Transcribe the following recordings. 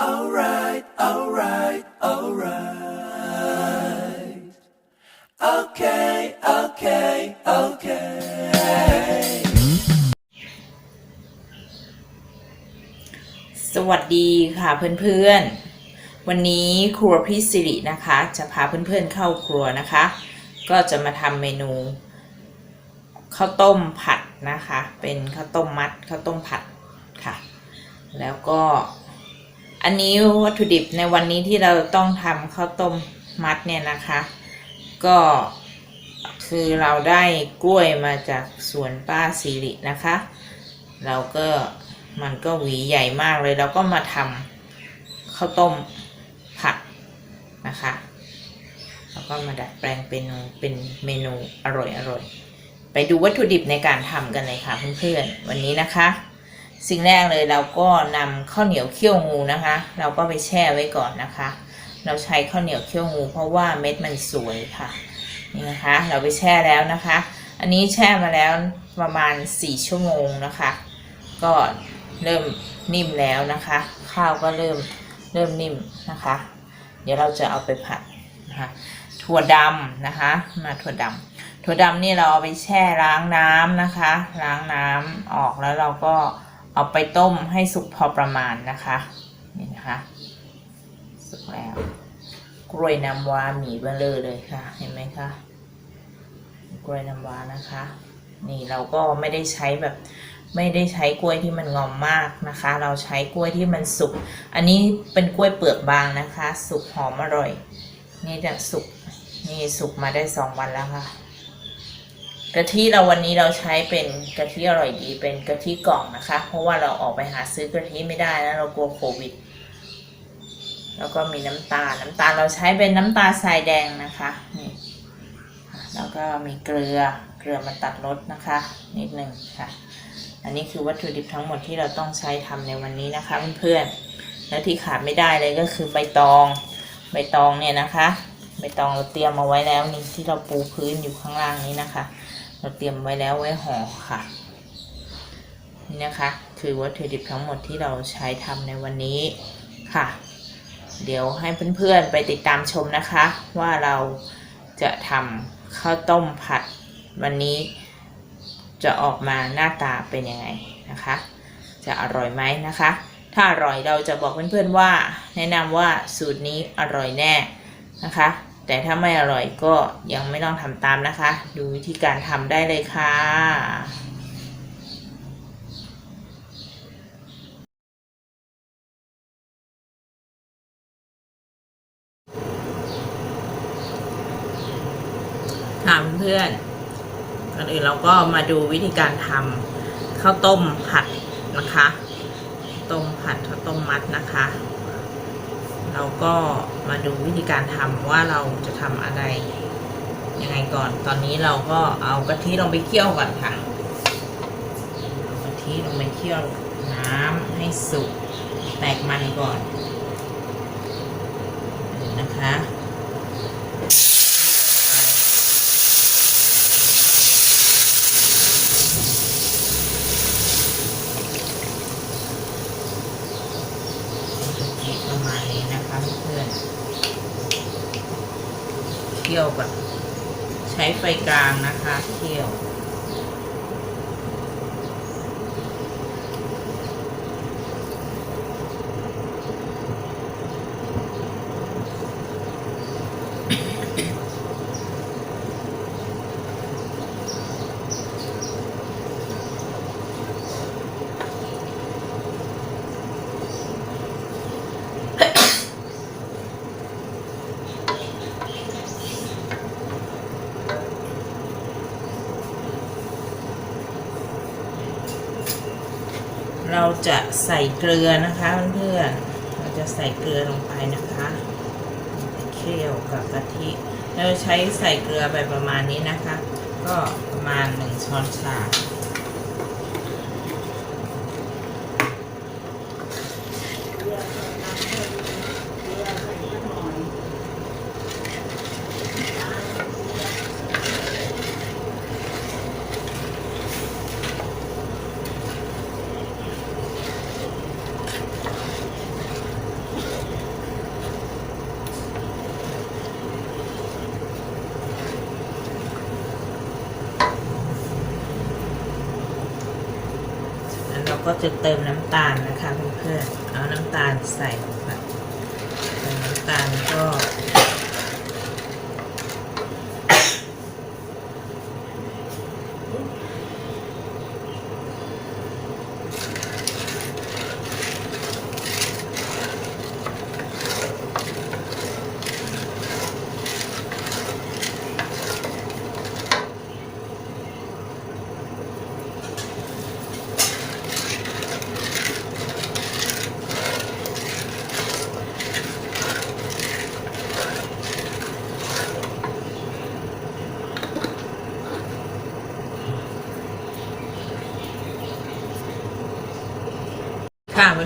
Alright, alright, alright. Okay, okay, okay. สวัสดีค่ะเพื่อนๆ วันนี้ครัวพี่สิรินะคะ จะพาเพื่อนๆเข้าครัวนะคะ ก็จะมาทำเมนูข้าวต้มผัดนะคะ เป็นข้าวต้มมัดข้าวต้มผัดค่ะ แล้วก็ อันนี้วัตถุดิบในวันนี้ที่เราต้องทำข้าวต้มมัดเนี่ยนะคะ ก็คือเราได้กล้วยมาจากสวนป้าสิรินะคะ เราก็มันก็หวีใหญ่มากเลยเราก็มาทำข้าวต้มผัดนะคะแล้วก็มาดัดแปลงเป็นเป็นเมนูอร่อยอร่อยไปดูวัตถุดิบในการทำกันเลยค่ะเพื่อนๆวันนี้นะคะ สิ่งแรกเลยเราก็นำข้าวเหนียวเคี่ยวงูนะคะ เราก็ไปแช่ไว้ก่อนนะคะ เราใช้ข้าวเหนียวเคี่ยวงู เพราะว่าเม็ดมันสวยค่ะนี่นะคะ เราไปแช่แล้วนะคะ อันนี้แช่มาแล้วประมาณ 4 ชั่วโมงนะคะ ก็เริ่มนิ่มแล้วนะคะ ข้าวก็เริ่มเริ่มนิ่มนะคะ เดี๋ยวเราจะเอาไปผัดนะคะถั่วดำนะคะ มาถั่วดำถั่วดำนี่เราเอาไปแช่ล้างน้ำนะคะ ล้างน้ำออกแล้วเราก็ เอาไปต้มให้สุกพอประมาณนะคะนี่นะคะสุกแล้ว กล้วยน้ำว้าหมีเบลเลอเลยค่ะ เห็นไหมคะกล้วยน้ำว้านะคะ นี่เราก็ไม่ได้ใช้แบบไม่ได้ใช้กล้วยที่มันงอมมากนะคะ เราใช้กล้วยที่มันสุก อันนี้เป็นกล้วยเปลือกบางนะคะ สุกหอมอร่อย นี่จะสุกนี่สุกมาได้สองวันแล้วค่ะ กะทิเราวันนี้เราใช้เป็นกะทิอร่อยดีเป็นกะทิกล่องนะคะ เพราะว่าเราออกไปหาซื้อกะทิไม่ได้นะเรากลัวโควิด แล้วก็มีน้ำตาลน้ำตาลเราใช้เป็นน้ำตาลทรายแดงนะคะนี่แล้วก็มีเกลือเกลือมาตัดรสนะคะ นิดหนึ่งค่ะ อันนี้คือวัตถุดิบทั้งหมดที่เราต้องใช้ทำในวันนี้นะคะเพื่อนๆแล้วที่ขาดไม่ได้เลยก็คือใบตอง ใบตองเนี่ยนะคะใบตองเราเตรียมมาไว้แล้วนี่ที่เราปูพื้นอยู่ข้างล่างนี้นะคะ เราเตรียมไว้แล้วไว้ห่อค่ะ นี่นะคะ คือวัตถุดิบทั้งหมดที่เราใช้ทำในวันนี้ค่ะ เดี๋ยวให้เพื่อนๆไปติดตามชมนะคะ ว่าเราจะทำข้าวต้มผัดวันนี้จะออกมาหน้าตาเป็นยังไงนะคะ จะอร่อยไหมนะคะ ถ้าอร่อยเราจะบอกเพื่อนๆว่า แนะนำว่าสูตรนี้อร่อยแน่นะคะ แต่ถ้าไม่อร่อยก็ยังไม่ต้องทำตามนะคะ ดูวิธีการทำได้เลยค่ะถามเพื่อนก่อนอื่นเราก็มาดูวิธีการทำข้าวต้มผัดนะคะ ต้มผัดข้าวต้มมัดนะคะ เราก็มาดูวิธีการทำว่าเราจะทำอะไรยังไงก่อน ตอนนี้เราก็เอากะทิลงไปเคี่ยวก่อนค่ะกะทิลงไปเคี่ยวน้ำให้สุกแตกมันก่อนนะคะมาณนี้นะคะเพื่อนๆเคี่ยวแบบใช้ไฟกลางนะคะ เคี่ยว เราจะใส่เกลือนะคะเพื่อนๆเราจะใส่เกลือลงไปนะคะเคี่ยวกับกะทิเราใช้ใส่เกลือไปประมาณนี้นะคะ ก็ประมาณหนึ่งช้อนชา น ก็จะเติมน้ำตาลนะคะเพื่อนๆเอาน้ำตาลใส่ลงไปใส่น้ำตาลก็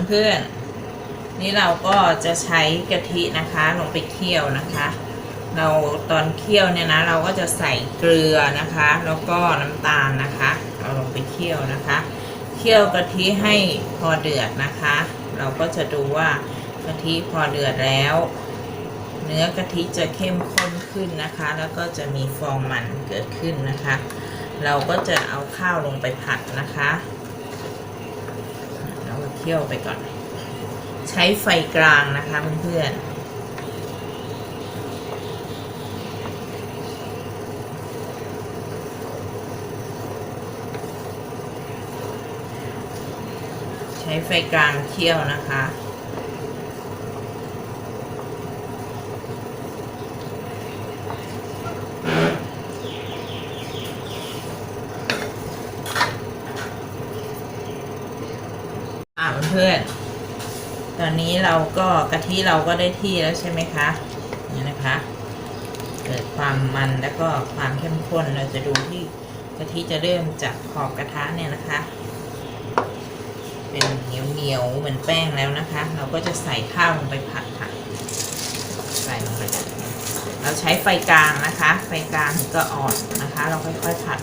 เพื่อนๆ นี่เราก็จะใช้กะทินะคะลงไปเคี่ยวนะคะ เราตอนเคี่ยวเนี่ยนะเราก็จะใส่เกลือนะคะ แล้วก็น้ำตาลนะคะ เราลงไปเคี่ยวนะคะ เคี่ยวกะทิให้พอเดือดนะคะ เราก็จะดูว่ากะทิพอเดือดแล้ว เนื้อกะทิจะเข้มข้นขึ้นนะคะ แล้วก็จะมีฟองมันเกิดขึ้นนะคะ เราก็จะเอาข้าวลงไปผัดนะคะ เที่ยวไปก่อน ใช้ไฟกลางนะคะเพื่อนๆใช้ไฟกลางเคี่ยวนะคะ อ่าเพื่อนๆตอนนี้ เราก็กะทิเราก็ได้ที่แล้วใช่ไหมคะนี่นะคะ เกิดความมันแล้วก็ความเข้มข้นเราจะดูที่กะทิจะเริ่มจากขอบกระทะเนี่ยนะคะ เป็นเหนียวเหนียวๆเหมือนแป้งแล้วนะคะ เราก็จะใส่ข้าวลงไปผัดค่ะ ใส่ลงไปเราใช้ไฟกลางนะคะ ไฟกลางถึงก็อ่อนนะคะ เราค่อยๆผัด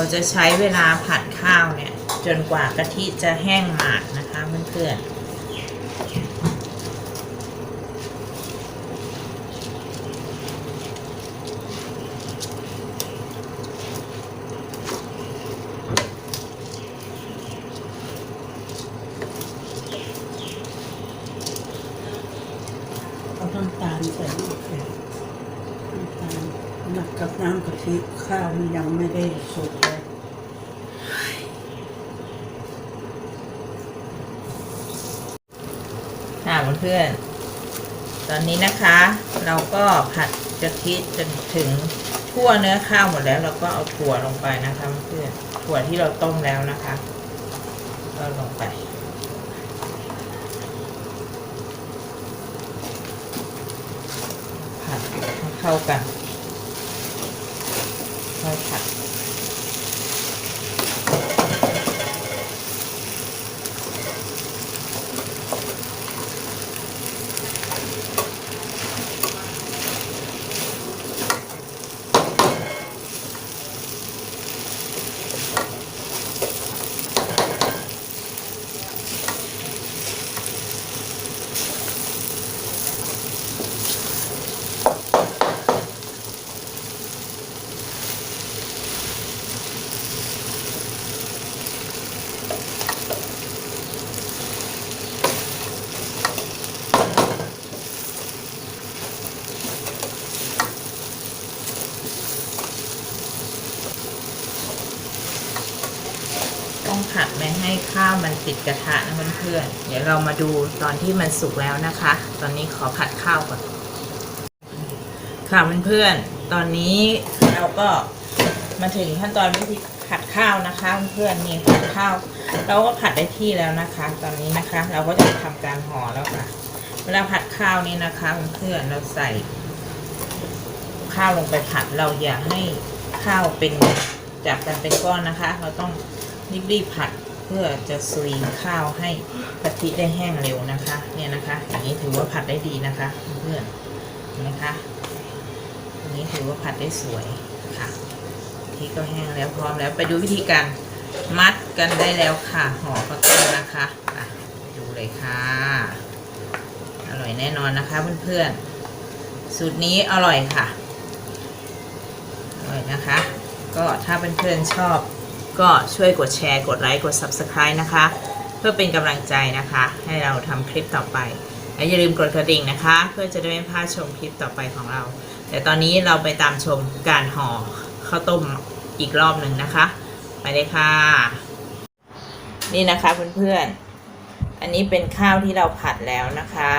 เราจะใช้เวลาผัดข้าวเนี่ย จนกว่ากะทิจะแห้งหมาดนะคะเพื่อนๆเอน้ำตาลใส่ลงไปน้ำตาลหมักกับน้ำกะทิข้าวมันยังไม่ได้สุก เพื่อนๆตอนนี้นะคะ เราก็ผัดกะทิจนถึงทั่วเนื้อข้าวหมดแล้ว เราก็เอาถั่วลงไปนะคะเพื่อนถั่วที่เราต้มแล้วนะคะ ก็ลงไปผัดให้เข้ากัน ให้ข้าวมันติดกระทะนะเพื่อนๆ เดี๋ยวเรามาดูตอนที่มันสุกแล้วนะคะ ตอนนี้ขอผัดข้าวก่อน ค่ะเพื่อนๆ ตอนนี้เราก็มาถึงขั้นตอนวิธีผัดข้าวนะคะเพื่อนๆนี่ผัดข้าว เราก็ผัดได้ที่แล้วนะคะ ตอนนี้นะคะ เราก็จะทำการห่อแล้วค่ะ เวลาผัดข้าวนี้นะคะเพื่อนๆเราใส่ ข้าวลงไปผัดเราอย่าให้ข้าวเป็นจับกันเป็นก้อนนะคะ เราต้องรีบๆผัด พื่อจะสวิงข้าวให้กะทิได้แห้งเร็วนะคะเนี่ยนะคะอย่างนี้ถือว่าผัดได้ดีนะคะเพื่อนนไหมคะอย่างนี้ถือว่าผัดได้สวยค่ะกะทิก็แห้งแล้วพร้อมแล้วไปดูวิธีการมัดกันได้แล้วค่ะห่อข้าวต้มนะคะอะดูเลยค่ะ อร่อยแน่นอนนะคะเพื่อนๆสูตรนี้อร่อยค่ะอร่อยนะคะ ก็ถ้าเพื่อนๆชอบ ก็ช่วยกดแชร์ กดไลค์ กด Subscribe นะคะ เพื่อเป็นกำลังใจนะคะ ให้เราทำคลิปต่อไป และอย่าลืมกดกระดิ่งนะคะ เพื่อจะได้ไม่พลาดชมคลิปต่อไปของเรา แต่ตอนนี้เราไปตามชมการห่อข้าวต้มอีกรอบหนึ่งนะคะ ไปเลยค่ะ นี่นะคะเพื่อนๆ อันนี้เป็นข้าวที่เราผัดแล้วนะคะ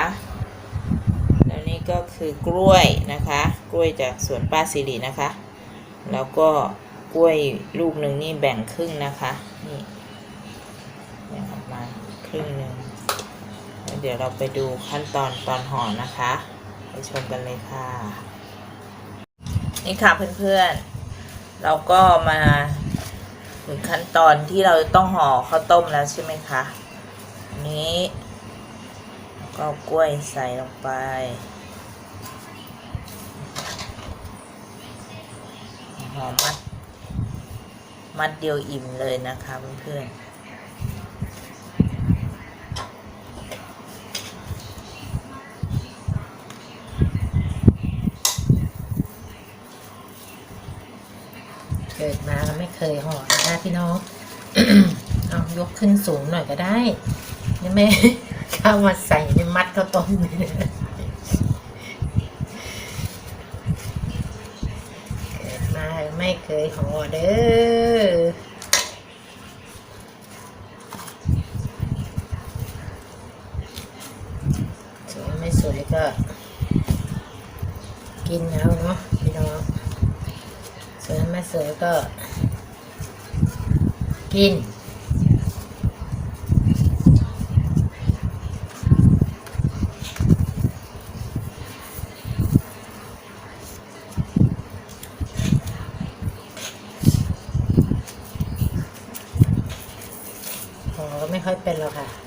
แล้วนี่ก็คือกล้วยนะคะ กล้วยจากสวนป้าสิรินะคะ แล้วก็ กล้วยลูกหนึ่งนี่แบ่งครึ่งนะคะ นี่แบ่งออกมาครึ่งหนึ่งเดี๋ยวเราไปดูขั้นตอนตอนห่อนะคะ ไปชมกันเลยค่ะ นี่ค่ะเพื่อนๆ เราก็มาถึงขั้นตอนที่เราต้องห่อข้าวต้มแล้วใช่ไหมคะนี้ก็กล้วยใส่ลงไปหอมมัด มัดเดียวอิ่มเลยนะคะเพื่อนๆเกิดมาก็ไม่เคยห่อนะพี่น้อง เอายกขึ้นสูงหน่อยก็ได้นี่แม่ข้าวมาใส่ในมัดข้าวต้มเลย ไม่เคยห่อเด้อสวยไม่สวยก็ กินเอาเนาะพี่น้องสวยไม่สวยก็ กิน ไม่ค่อยเป็นหรอกค่ะ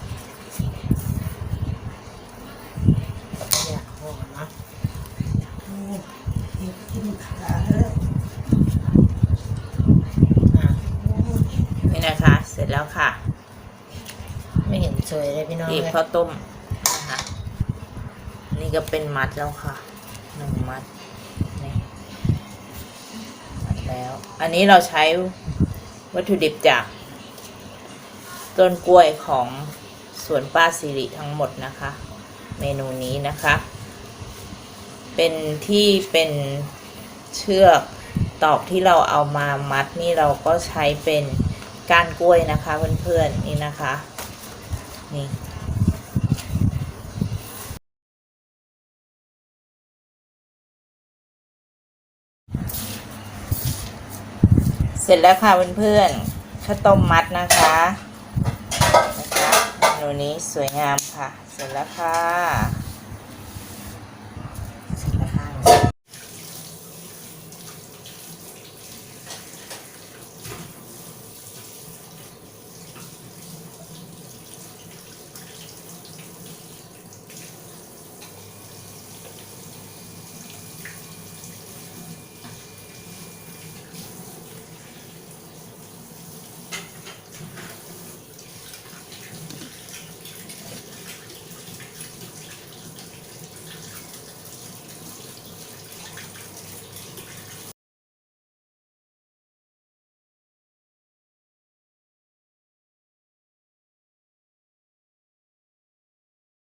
อยากห่อเนาะโอ้เห็ดกินขาแล้วอะโอ้นี่นะคะ เสร็จแล้วค่ะ ไม่เห็นสวยเลยพี่น้องบีบเลยข้าวต้มนะคะนี่ก็เป็นมัดแล้วค่ะหนึ่งมัดนี่มัดแล้ว อันนี้เราใช้วัตถุดิบจาก ต้นกล้วยของสวนป้าสิริทั้งหมดนะคะ เมนูนี้นะคะ เป็นที่เป็นเชือกตอกที่เราเอามามัดนี่เราก็ใช้เป็นก้านกล้วยนะคะเพื่อนๆนี่นะคะ นี่เสร็จแล้วค่ะเพื่อนๆข้าวต้มมัดนะคะ นูนี้สวยงามค่ะ เสร็จแล้วค่ะ